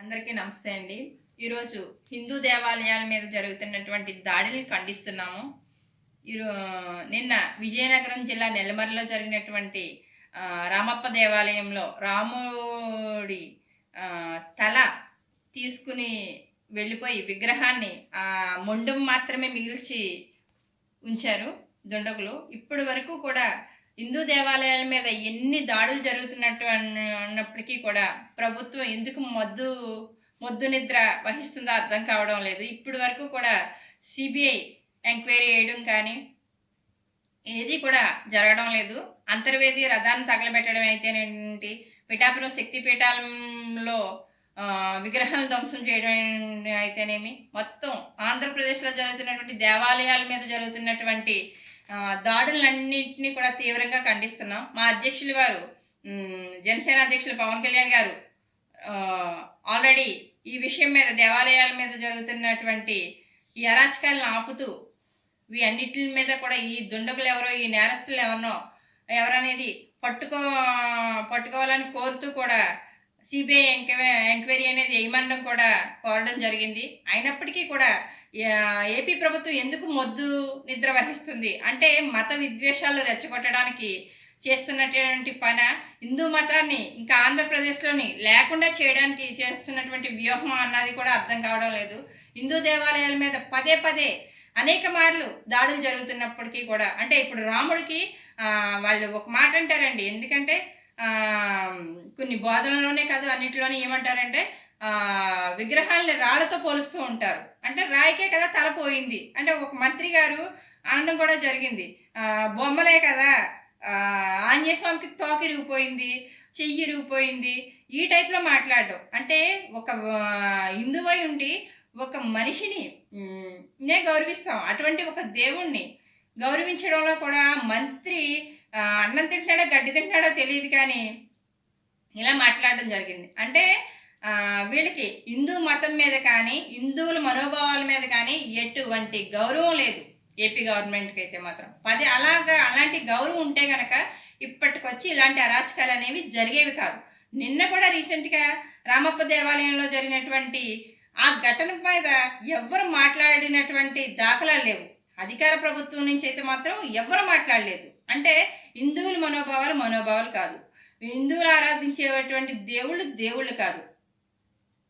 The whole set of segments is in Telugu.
అందరికీ నమస్తే అండి. ఈరోజు హిందూ దేవాలయాల మీద జరుగుతున్నటువంటి దాడిని ఖండిస్తున్నాము. ఈరో నిన్న విజయనగరం జిల్లా నెల్లమర్రిలో జరిగినటువంటి రామప్ప దేవాలయంలో రాముడి తల తీసుకుని వెళ్ళిపోయి విగ్రహాన్ని ఆ మొండం మాత్రమే మిగిల్చి ఉంచారు దుండగులు. ఇప్పటి వరకు కూడా హిందూ దేవాలయాల మీద ఎన్ని దాడులు జరుగుతున్నట్టు అన్నప్పటికీ కూడా ప్రభుత్వం ఎందుకు మొద్దు మొద్దు నిద్ర వహిస్తుందో అర్థం కావడం లేదు. ఇప్పటి వరకు కూడా సిబిఐ ఎంక్వైరీ చేయడం కానీ ఏది కూడా జరగడం లేదు. అంతర్వేది రథాన్ని తగలబెట్టడం అయితేనేంటి? పిఠాపురం శక్తి పీఠాలంలో విగ్రహాలు ధ్వంసం చేయడం అయితేనేమి? మొత్తం ఆంధ్రప్రదేశ్లో జరుగుతున్నటువంటి దేవాలయాల మీద జరుగుతున్నటువంటి దాడులన్నింటినీ కూడా తీవ్రంగా ఖండిస్తున్నాం. మా అధ్యక్షులు వారు జనసేన అధ్యక్షులు పవన్ కళ్యాణ్ గారు ఆల్రెడీ ఈ విషయం మీద దేవాలయాల మీద జరుగుతున్నటువంటి ఈ అరాచకాలను ఆపుతూ ఈ అన్నిటి మీద కూడా ఈ దుండగులు ఎవరో ఈ నేరస్తులు ఎవరినో ఎవరనేది పట్టుకో పట్టుకోవాలని కోరుతూ కూడా సిబిఐ ఎంక్వై ఎంక్వైరీ అనేది వేయమనడం కూడా కోరడం జరిగింది. అయినప్పటికీ కూడా ఏపీ ప్రభుత్వం ఎందుకు మొద్దు నిద్ర వహిస్తుంది? అంటే మత విద్వేషాలు రెచ్చగొట్టడానికి చేస్తున్నటువంటి పన హిందూ మతాన్ని ఇంకా ఆంధ్రప్రదేశ్లోని లేకుండా చేయడానికి చేస్తున్నటువంటి వ్యూహం అన్నది కూడా అర్థం కావడం లేదు. హిందూ దేవాలయాల మీద పదే పదే అనేక మార్లు దాడులు జరుగుతున్నప్పటికీ కూడా అంటే ఇప్పుడు రాముడికి వాళ్ళు ఒక మాట అంటారండి. ఎందుకంటే కొన్ని బోధనలోనే కాదు అన్నింటిలోనే ఏమంటారంటే విగ్రహాలని రాళ్ళతో పోలుస్తూ ఉంటారు. అంటే రాయికే కదా తల పోయింది. అంటే ఒక మంత్రి గారు అనడం కూడా జరిగింది. బొమ్మలే కదా ఆంజనేయస్వామికి ఆంజనేయ స్వామికి చెయ్యి ఇరిగిపోయింది. ఈ టైప్లో మాట్లాడడం. అంటే ఒక హిందువై ఉండి ఒక మనిషిని నే గౌరవిస్తాం. అటువంటి ఒక దేవుణ్ణి గౌరవించడంలో కూడా మంత్రి అన్నం తింటున్నాడా గడ్డి తింటున్నాడో తెలియదు కానీ ఇలా మాట్లాడడం జరిగింది. అంటే వీళ్ళకి హిందూ మతం మీద కానీ హిందువుల మనోభావాల మీద కానీ ఎటువంటి గౌరవం లేదు ఏపీ గవర్నమెంట్కి అయితే మాత్రం. పది అలాగా అలాంటి గౌరవం ఉంటే గనక ఇప్పటికొచ్చి ఇలాంటి అరాచకాలు అనేవి జరిగేవి కాదు. నిన్న కూడా రీసెంట్గా రామప్ప దేవాలయంలో జరిగినటువంటి ఆ ఘటన మీద ఎవ్వరు మాట్లాడినటువంటి దాఖలాలు లేవు. అధికార ప్రభుత్వం నుంచి అయితే మాత్రం ఎవరు మాట్లాడలేదు. అంటే హిందువుల మనోభావాలు మనోభావాలు కాదు. హిందువులు ఆరాధించేటువంటి దేవుళ్ళు దేవుళ్ళు కాదు.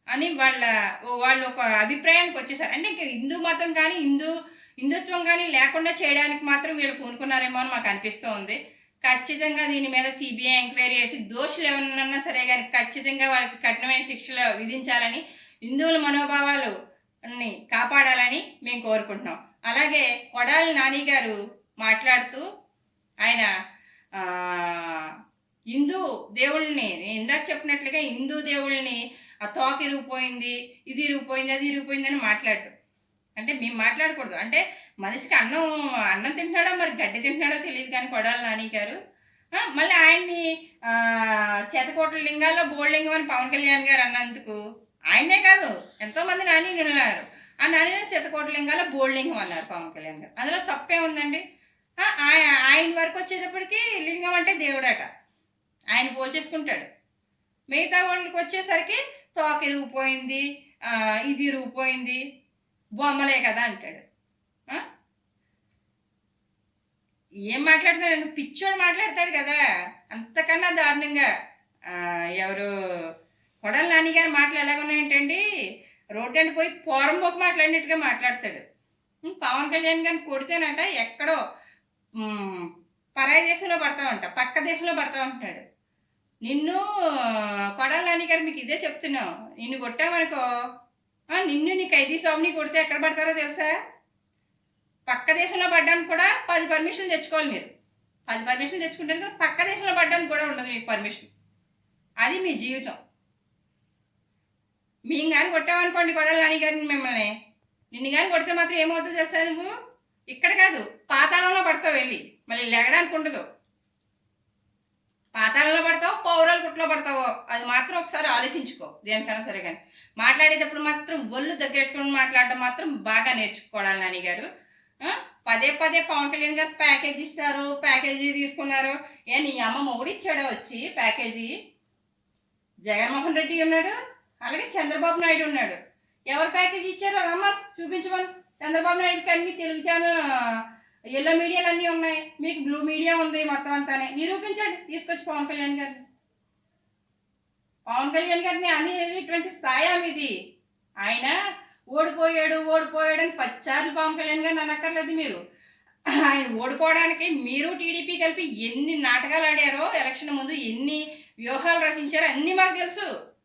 అని వాళ్ళ వాళ్ళు ఒక అభిప్రాయానికి వచ్చేసారు. అంటే ఇంక హిందూ మతం కానీ హిందూ హిందుత్వం కానీ లేకుండా చేయడానికి మాత్రం వీళ్ళు పూనుకున్నారేమో అని మాకు అనిపిస్తూ ఉంది. ఖచ్చితంగా దీని మీద సిబిఐ ఎంక్వైరీ చేసి దోషులు ఎవరన్నా సరే కానీ ఖచ్చితంగా వాళ్ళకి కఠినమైన శిక్షలు విధించాలని హిందువుల మనోభావాలు ని కాపాడాలని మేము కోరుకుంటున్నాం. అలాగే కొడాలి నాని గారు మాట్లాడుతూ ఆయన హిందూ దేవుళ్ళని నేను ఇందాక చెప్పినట్లుగా హిందూ దేవుళ్ళని ఆ తోక ఇరిగిపోయింది ఇది ఇరిగిపోయింది అది ఇరిగిపోయింది అని మాట్లాడు అంటే మేము మాట్లాడకూడదు. అంటే మనిషికి అన్నం అన్నం తింటున్నాడో మరి గడ్డి తింటున్నాడో తెలియదు కానీ కొడాలి నాని గారు. మళ్ళీ ఆయన్ని ఆ, శతకోట్ల లింగాల్లో బోల్లింగం అని పవన్ కళ్యాణ్ గారు అన్నందుకు ఆయనే కాదు ఎంతో మంది నాని ఉన్నారు ఆ నాని శతకోట్ల లింగాల్లో బోల్లింగం అన్నారు పవన్ కళ్యాణ్ గారు. అందులో తప్పే ఉందండి ఆయన వరకు వచ్చేటప్పటికి లింగం అంటే దేవుడట. ఆయన పోల్చేసుకుంటాడు. మిగతా వాళ్ళకి వచ్చేసరికి తోక ఇరిగిపోయింది ఇది ఇరిగిపోయింది బొమ్మలే కదా అంటాడు. ఏం మాట్లాడుతున్నాడు పిచ్చోడు మాట్లాడతాడు కదా. అంతకన్నా దారుణంగా ఎవరు కొడల నాని గారు మాటలు ఎలాగ ఉన్నాయంటండి రోడ్డు పోయి పోరంబోకు మాట్లాడినట్టుగా మాట్లాడతాడు. పవన్ కళ్యాణ్ గారిని కొడితేనంట ఎక్కడో పరాయి దేశంలో పడతా ఉంటా పక్క దేశంలో పడతా ఉంటాడు నిన్ను కొడాలి నాని గారు మీకు ఇదే చెప్తున్నావు. నిన్ను కొట్టామనుకో నిన్ను నీ ఖైదీ స్వామిని కొడితే ఎక్కడ పడతారో తెలుసా? పక్క దేశంలో పడ్డానికి కూడా పది పర్మిషన్లు తెచ్చుకోవాలి మీరు. పది పర్మిషన్లు తెచ్చుకుంటే కానీ పక్క దేశంలో పడ్డానికి కూడా ఉండదు మీకు పర్మిషన్. అది మీ జీవితం. మేము కానీ కొట్టామనుకోండి కొడాలి నాని మిమ్మల్ని. నిన్ను కానీ కొడితే మాత్రం ఏమవుతుందో తెలుసా నువ్వు? ఇక్కడ కాదు పాతాళంలో పడతావు వెళ్ళి. మళ్ళీ లెగడానికి ఉండదు. పాతాళంలో పడతావు పౌరాలు కుట్లో పడతావో. అది మాత్రం ఒకసారి ఆలోచించుకో దేనికైనా సరే కానీ. మాట్లాడేటప్పుడు మాత్రం ఒళ్ళు దగ్గరెట్టుకుని మాట్లాడడం మాత్రం బాగా నేర్చుకోవాలి నాన్నగారు పదే పదే పవన్ కళ్యాణ్ గారు ప్యాకేజీ ఇస్తారు ప్యాకేజీ తీసుకున్నారు. ఏ నీ అమ్మ మొగుడు ఇచ్చాడా వచ్చి ప్యాకేజీ? జగన్మోహన్ రెడ్డి ఉన్నాడు? అలాగే చంద్రబాబు నాయుడు ఉన్నాడు. ఎవరు ప్యాకేజ్ ఇచ్చారో రమ్మ చూపించమను. చంద్రబాబు నాయుడుకి అన్ని తెలుగు ఛానల్ ఎల్లో మీడియాలు అన్నీ ఉన్నాయి. మీకు బ్లూ మీడియా ఉంది మొత్తం అంతానే. నిరూపించండి. తీసుకొచ్చి పవన్ కళ్యాణ్ గారిని. పవన్ కళ్యాణ్ గారిని అనేటువంటి స్థాయి మీది ఆయన ఓడిపోయాడు ఓడిపోయాడు అని పచ్చార్లు పవన్ కళ్యాణ్ గారిని అనక్కర్లేదు మీరు. ఆయన ఓడిపోవడానికి మీరు టీడీపీ కలిపి ఎన్ని నాటకాలు ఆడారో ఎలక్షన్ ముందు ఎన్ని వ్యూహాలు రచించారో అన్నీ మాకు తెలుసు.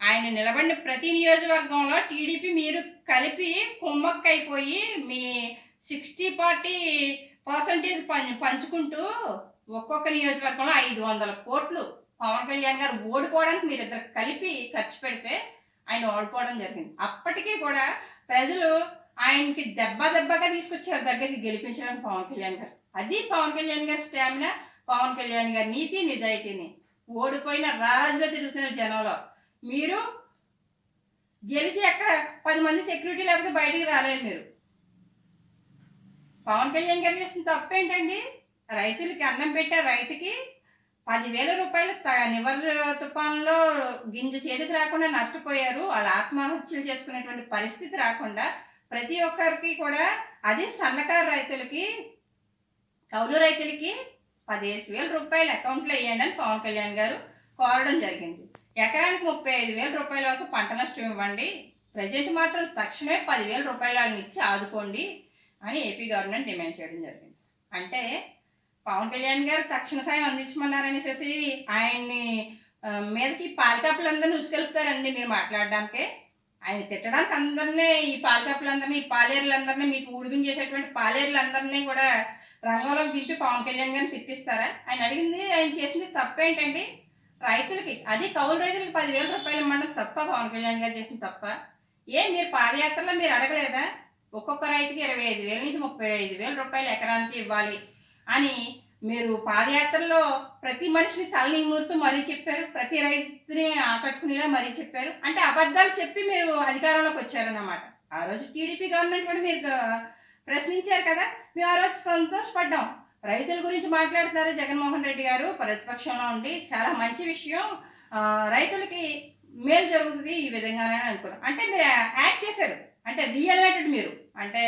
ఆయన నిలబడిన ప్రతి నియోజకవర్గంలో టీడీపీ మీరు కలిపి కుమ్మక్కైపోయి మీ సిక్స్టీ పార్టీ పర్సంటేజ్ పం పంచుకుంటూ ఒక్కొక్క నియోజకవర్గంలో ఐదు వందల కోట్లు పవన్ కళ్యాణ్ గారు ఓడిపోవడానికి మీరిద్దరు కలిపి ఖర్చు పెడితే ఆయన ఓడిపోవడం జరిగింది. అప్పటికీ కూడా ప్రజలు ఆయనకి దెబ్బ దెబ్బగా తీసుకొచ్చారు దగ్గరికి గెలిపించడానికి పవన్ కళ్యాణ్ గారు. అది పవన్ కళ్యాణ్ గారి స్టామినా పవన్ కళ్యాణ్ గారి నీతి నిజాయితీని. ఓడిపోయిన రారాజులో తిరుగుతున్న జనంలో మీరు గెలిచి ఎక్కడ పది మంది సెక్యూరిటీ లేకపోతే బయటికి రాలేరు మీరు. పవన్ కళ్యాణ్ గారు చేసిన తప్పు ఏంటండి? రైతులకి అన్నం పెట్టే రైతుకి పదివేల రూపాయలు త- నివర్ తుఫాన్లో గింజ చేతికి రాకుండా నష్టపోయారు. వాళ్ళు ఆత్మహత్యలు చేసుకునేటువంటి పరిస్థితి రాకుండా ప్రతి ఒక్కరికి కూడా అది సన్నకారు రైతులకి కౌలు రైతులకి పదిహేను వేల రూపాయలు అకౌంట్లో వేయండి అని పవన్ కళ్యాణ్ గారు కోరడం జరిగింది. ఎకరానికి ముప్పై ఐదు వేల రూపాయల వరకు పంట నష్టం ఇవ్వండి. ప్రజెంట్ మాత్రం తక్షణమే పదివేల రూపాయలు ఇచ్చి ఆదుకోండి అని ఏపీ గవర్నమెంట్ డిమాండ్ చేయడం జరిగింది. అంటే పవన్ కళ్యాణ్ గారు తక్షణ సాయం అందించమన్నారనేసి ఆయన్ని మీదకి పాలకాపులందరినీ ఉసుకెలుపుతారండి మీరు మాట్లాడడానికి. ఆయన తిట్టడానికి అందరినీ ఈ పాలకాపులందరినీ ఈ పాలేరులందరినీ మీకు ఉడిగిన చేసేటువంటి పాలేరులందరినీ కూడా రంగంలో దింపి పవన్ కళ్యాణ్ గారిని తిట్టిస్తారా? ఆయన అడిగింది ఆయన చేసింది తప్పేంటండి? రైతులకి అది కౌలు రైతులకి పదివేల రూపాయలు ఇవ్వడం తప్ప పవన్ కళ్యాణ్ గారు చేసిన తప్ప. ఏ మీరు పాదయాత్రలో మీరు అడగలేదా? ఒక్కొక్క రైతుకి ఇరవై ఐదు వేల నుంచి ముప్పై ఐదు వేల రూపాయలు ఎకరానికి ఇవ్వాలి అని మీరు పాదయాత్రలో ప్రతి మనిషిని తలని మూరుతూ మరీ చెప్పారు ప్రతి రైతుని ఆకట్టుకునేలా మరీ చెప్పారు. అంటే అబద్ధాలు చెప్పి మీరు అధికారంలోకి వచ్చారన్నమాట. ఆ రోజు టీడీపీ గవర్నమెంట్ కూడా మీరు ప్రశ్నించారు కదా మేము ఆ రోజు సంతోషపడ్డాం. రైతుల గురించి మాట్లాడుతున్నారు జగన్మోహన్ రెడ్డి గారు. ప్రతిపక్షంలో ఉండి చాలా మంచి విషయం. రైతులకి మేలు జరుగుతుంది ఈ విధంగానే అనుకున్నాం. అంటే మీరు యాక్ట్ చేశారు. అంటే రియల్ నటుడు మీరు. అంటే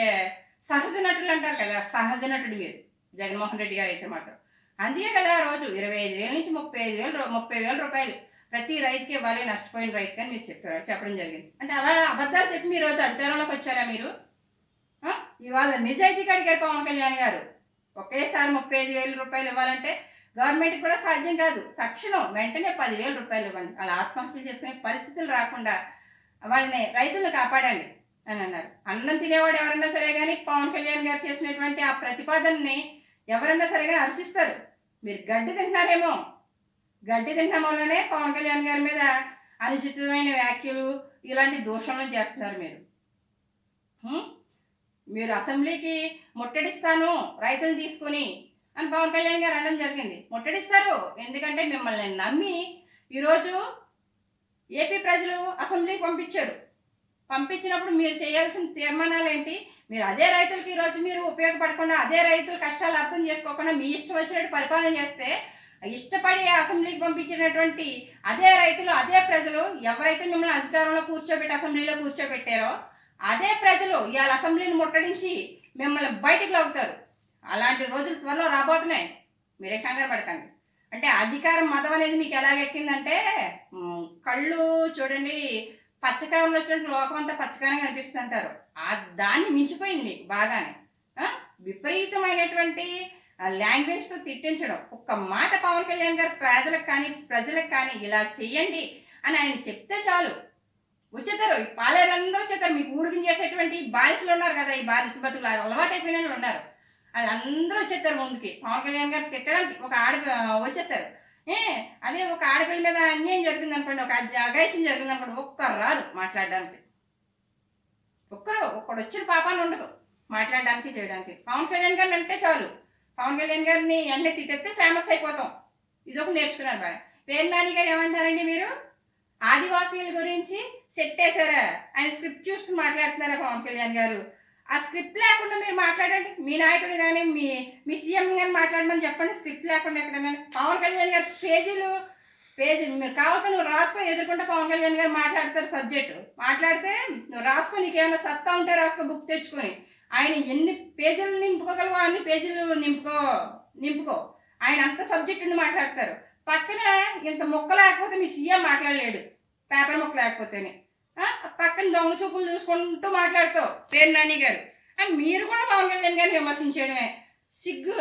సహజ నటులు అంటారు కదా సహజ నటుడు మీరు. జగన్మోహన్ రెడ్డి గారు అయితే మాత్రం. అందుకే కదా రోజు ఇరవై ఐదు వేల నుంచి ముప్పై ఐదు వేలు ముప్పై వేల రూపాయలు ప్రతి రైతుకి ఇవ్వాలి నష్టపోయిన రైతుకి అని మీరు చెప్పారు. చెప్పడం జరిగింది. అంటే అలా అబద్ధాలు చెప్పి మీరు రోజు అధికారంలోకి వచ్చారా మీరు? ఇవాళ నిజాయితీ కడిగారు పవన్ కళ్యాణ్ గారు. ఒకేసారి ముప్పై ఐదు వేల రూపాయలు ఇవ్వాలంటే గవర్నమెంట్కి కూడా సాధ్యం కాదు. తక్షణం వెంటనే పదివేల రూపాయలు ఇవ్వండి. వాళ్ళు ఆత్మహత్యలు చేసుకునే పరిస్థితులు రాకుండా వాళ్ళని రైతులను కాపాడండి అని అన్నారు. అన్నం తినేవాడు ఎవరన్నా సరే కానీ పవన్ కళ్యాణ్ గారు చేసినటువంటి ఆ ప్రతిపాదనని ఎవరన్నా సరే కానీ హర్షిస్తారు మీరు గడ్డి తింటున్నారేమో. గడ్డి తింటున్న వల్లనే పవన్ కళ్యాణ్ గారి మీద అనుచితమైన వ్యాఖ్యలు ఇలాంటి దోషణలు చేస్తున్నారు మీరు. మీరు అసెంబ్లీకి ముట్టడిస్తాను రైతులు తీసుకొని అని పవన్ కళ్యాణ్ గారు అనడం జరిగింది. ముట్టడిస్తారు ఎందుకంటే మిమ్మల్ని నమ్మి ఈరోజు ఏపీ ప్రజలు అసెంబ్లీకి పంపించారు. పంపించినప్పుడు మీరు చేయాల్సిన తీర్మానాలు ఏంటి మీరు అదే రైతులకి ఈరోజు మీరు ఉపయోగపడకుండా అదే రైతుల కష్టాలు అర్థం చేసుకోకుండా మీ ఇష్టం వచ్చినట్టు పరిపాలన చేస్తే ఇష్టపడి అసెంబ్లీకి పంపించినటువంటి అదే రైతులు అదే ప్రజలు ఎవరైతే మిమ్మల్ని అధికారంలో కూర్చోబెట్టి అసెంబ్లీలో కూర్చోబెట్టారో అదే ప్రజలు ఇవాళ అసెంబ్లీని ముట్టడించి మిమ్మల్ని బయటికి లాగుతారు. అలాంటి రోజులు త్వరలో రాబోతున్నాయి. మీరే కంగారు పడకండి. అంటే అధికారం మతం అనేది మీకు ఎలాగెక్కిందంటే కళ్ళు చూడండి పచ్చకారంలో వచ్చినట్టు లోకం అంతా పచ్చగానే కనిపిస్తుంటారు ఆ దాన్ని మించిపోయింది మీకు బాగానే. విపరీతమైనటువంటి లాంగ్వేజ్తో తిట్టించడం. ఒక్క మాట పవన్ కళ్యాణ్ గారు పేదలకు కానీ ప్రజలకు కానీ ఇలా చేయండి అని ఆయన చెప్తే చాలు. వచ్చేతారు పాలేరందరూ వచ్చేతారు మీకు ఊడికి చేసేటువంటి బానిసలు ఉన్నారు కదా ఈ బానిస బతుకులు. అలవాటు అయిపోయిన వాళ్ళు ఉన్నారు. వాళ్ళందరూ వచ్చేస్తారు ముందుకి. పవన్ కళ్యాణ్ గారు తిట్టడానికి ఒక ఆడ వచ్చేస్తారు ఏ అదే ఒక ఆడపిల్ల మీద అన్యాయం జరిగింది అనుకోండి ఒక అగాయిత్యం జరిగింది అనుకోండి ఒక్కరు రారు మాట్లాడడానికి. ఒక్కరు ఒక్కడు వచ్చిన పాపాన్ని ఉండదు మాట్లాడడానికి చేయడానికి. పవన్ కళ్యాణ్ గారిని అంటే చాలు. పవన్ కళ్యాణ్ గారిని ఎండే తిట్టేస్తే ఫేమస్ అయిపోతాం. ఇదొక నేర్చుకున్నారు బాగా. పేరు నాని గారు ఏమంటారండి మీరు? ఆదివాసీల గురించి సెట్ వేసారా ఆయన స్క్రిప్ట్ చూసుకుని మాట్లాడుతున్నారా పవన్ కళ్యాణ్ గారు? ఆ స్క్రిప్ట్ లేకుండా మీరు మాట్లాడండి. మీ నాయకుడు కానీ మీ మీ సీఎం కానీ మాట్లాడమని చెప్పండి. స్క్రిప్ట్ లేకుండా ఎక్కడైనా పవన్ కళ్యాణ్ గారు పేజీలు పేజీ మీరు కావాలంటే నువ్వు రాసుకో ఎదుర్కొంటే పవన్ కళ్యాణ్ గారు మాట్లాడతారు సబ్జెక్టు. మాట్లాడితే నువ్వు రాసుకో నీకేమైనా సత్తా ఉంటే రాసుకో బుక్ తెచ్చుకొని. ఆయన ఎన్ని పేజీలు నింపుకోగలవో అన్ని పేజీలు నింపుకో నింపుకో. ఆయన అంత సబ్జెక్టుని మాట్లాడతారు. పక్కన ఇంత మొక్క లేకపోతే మీ సీఎం మాట్లాడలేడు. పేపర్ ముక్క లేకపోతేనే. పక్కన దొంగ చూపులు చూసుకుంటూ మాట్లాడతావు. పేరు నాని గారు. మీరు కూడా పవన్ కళ్యాణ్ గారిని విమర్శించడమే సిగ్గు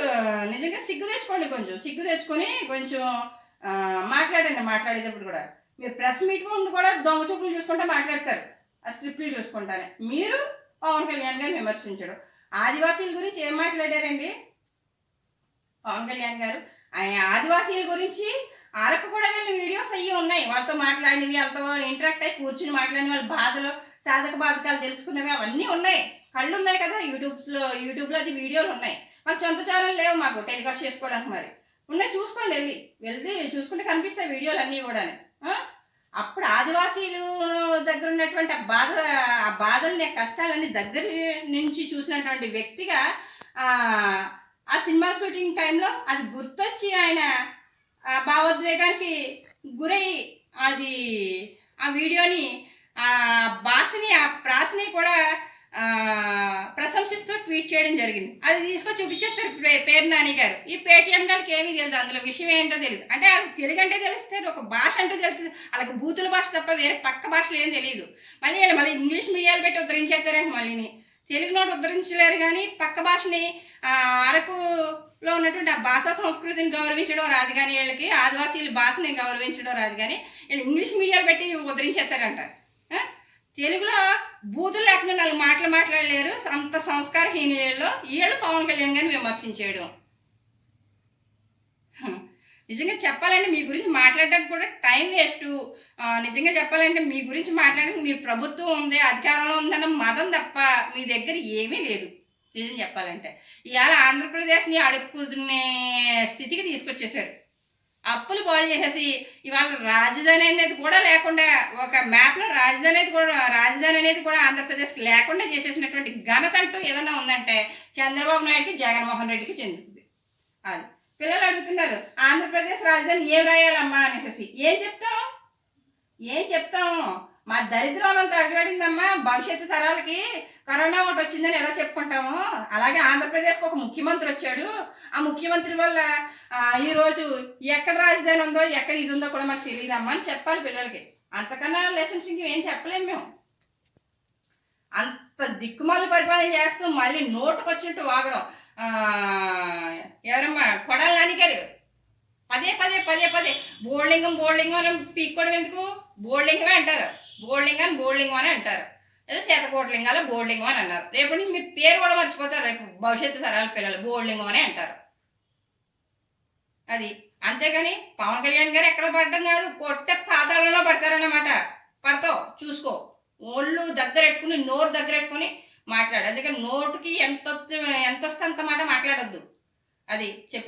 నిజంగా సిగ్గు తెచ్చుకోండి కొంచెం. సిగ్గు తెచ్చుకొని కొంచెం మాట్లాడండి మాట్లాడేటప్పుడు కూడా. మీరు ప్రెస్ మీట్ ముందు కూడా దొంగ చూపులు చూసుకుంటా మాట్లాడతారు. ఆ స్క్రిప్ట్లు చూసుకుంటానే. మీరు పవన్ కళ్యాణ్ గారిని విమర్శించడం. ఆదివాసీల గురించి ఏం మాట్లాడారండి? పవన్ కళ్యాణ్ గారు. ఆయన ఆదివాసీల గురించి అరకు కూడా వెళ్ళిన వీడియోస్ అయ్యి ఉన్నాయి. వాళ్ళతో మాట్లాడినవి వాళ్ళతో ఇంటరాక్ట్ అయ్యి కూర్చుని మాట్లాడిన వాళ్ళ బాధలు సాధక బాధకాలు తెలుసుకున్నవి అవన్నీ ఉన్నాయి. కళ్ళు ఉన్నాయి కదా యూట్యూబ్స్లో యూట్యూబ్లో అది వీడియోలు ఉన్నాయి. మాకు సొంత ఛానల్ లేవు మాకు టెలికాస్ట్ చేసుకోవడానికి మరి. ఉన్నాయి చూసుకోండి వెళ్ళి. వెళ్తే చూసుకుంటే కనిపిస్తాయి వీడియోలు అన్నీ కూడా అప్పుడు ఆదివాసీలు దగ్గర ఉన్నటువంటి ఆ బాధ ఆ బాధల్ని ఆ కష్టాలన్నీ దగ్గర నుంచి చూసినటువంటి వ్యక్తిగా ఆ, సినిమా షూటింగ్ టైంలో అది గుర్తొచ్చి ఆయన భావోద్వేగానికి గురై అది ఆ వీడియోని ఆ భాషని ఆ ప్రాసని కూడా ప్రశంసిస్తూ ట్వీట్ చేయడం జరిగింది. అది తీసుకొని చూపించేస్తారు పేరు నాని గారు. ఈ పేటిఎం గారికి ఏమీ తెలియదు అందులో విషయం ఏంటో తెలియదు అంటే వాళ్ళకి తెలుగు అంటే తెలిస్తే ఒక భాష అంటూ తెలుస్తుంది. అలాగే బూతుల భాష తప్ప వేరే పక్క భాషలు ఏం తెలియదు మళ్ళీ వీళ్ళు మళ్ళీ ఇంగ్లీష్ మీడియాలు పెట్టి ఉద్ధరించేస్తారంటే మళ్ళీని. తెలుగు నోటి ఉద్ధరించలేరు కానీ పక్క భాషని అరకు లో ఉన్నటువంటి ఆ భాషా సంస్కృతిని గౌరవించడం రాదు కానీ వీళ్ళకి ఆదివాసీల భాషని గౌరవించడం రాదు కానీ వీళ్ళు ఇంగ్లీష్ మీడియాలు పెట్టి ఉద్ధరించేస్తారంట. తెలుగులో బూతులు లేకుండా నాలుగు మాటలు మాట్లాడలేరు. అంత సంస్కారహీనులలో వీళ్ళు పవన్ కళ్యాణ్ గారిని విమర్శించేయడం. నిజంగా చెప్పాలంటే మీ గురించి మాట్లాడడానికి కూడా టైం వేస్ట్. నిజంగా చెప్పాలంటే మీ గురించి మాట్లాడడానికి మీరు ప్రభుత్వం ఉంది అధికారంలో ఉందన్న మతం తప్ప మీ దగ్గర ఏమీ లేదు. నిజం చెప్పాలంటే. ఇవాళ ఆంధ్రప్రదేశ్ని అడుక్కునే స్థితికి తీసుకొచ్చేసారు. అప్పులు బాగు చేసేసి ఇవాళ రాజధాని అనేది కూడా లేకుండా ఒక మ్యాప్లో రాజధాని అనేది కూడా రాజధాని అనేది కూడా ఆంధ్రప్రదేశ్ లేకుండా చేసేసినటువంటి ఘనత అంటూ ఏదైనా ఉందంటే చంద్రబాబు నాయుడుకి జగన్మోహన్ రెడ్డికి చెందుతుంది. అది. పిల్లలు అడుగుతున్నారు ఆంధ్రప్రదేశ్ రాజధాని ఏం రాయాలమ్మా? అనేసి ఏం చెప్తాం? ఏం చెప్తాం? మా దరిద్రం అంతా తగలడిందమ్మా. భవిష్యత్తు తరాలకి కరోనా ఒకటి వచ్చిందని ఎలా చెప్పుకుంటాము? అలాగే ఆంధ్రప్రదేశ్కి ఒక ముఖ్యమంత్రి వచ్చాడు. ఆ ముఖ్యమంత్రి వల్ల ఈరోజు ఎక్కడ రాజధాని ఉందో ఎక్కడ ఇది ఉందో కూడా మాకు తెలియదమ్మా అని చెప్పాలి పిల్లలకి. అంతకన్నా లెసన్స్ ఇంకేం చెప్పలేము మేము. అంత దిక్కుమాలి పరిపాలన చేస్తూ మళ్ళీ నోటుకు వచ్చినట్టు వాగడం ఎవరమ్మా? కొడాలి నాని గారు. పదే పదే పదే పదే. బోర్లింగం బోర్డింగం అని పీక్కోవడం ఎందుకు? బోర్లింగమే అంటారు. బోర్లింగ్ అని బోర్డింగ్ అని అంటారు. లేదా శతకోట్లింగాలు బోర్లింగం అని అన్నారు. రేపు నుంచి మీ పేరు కూడా మర్చిపోతారు. రేపు భవిష్యత్తు తరాల పిల్లలు బోర్డింగ్ అని అంటారు. అది అంతేగాని పవన్ కళ్యాణ్ గారు ఎక్కడ పడడం కాదు కొట్టే పాతాళంలో పడతారన్నమాట. పడతావు చూసుకో. ఒళ్ళు దగ్గర పెట్టుకుని నోరు దగ్గర పెట్టుకుని మాట్లాడు. అందుకని నోటుకి ఎంత వస్తే- ఎంత వస్తే అంత మాట మాట్లాడొద్దు. అది చెప్పి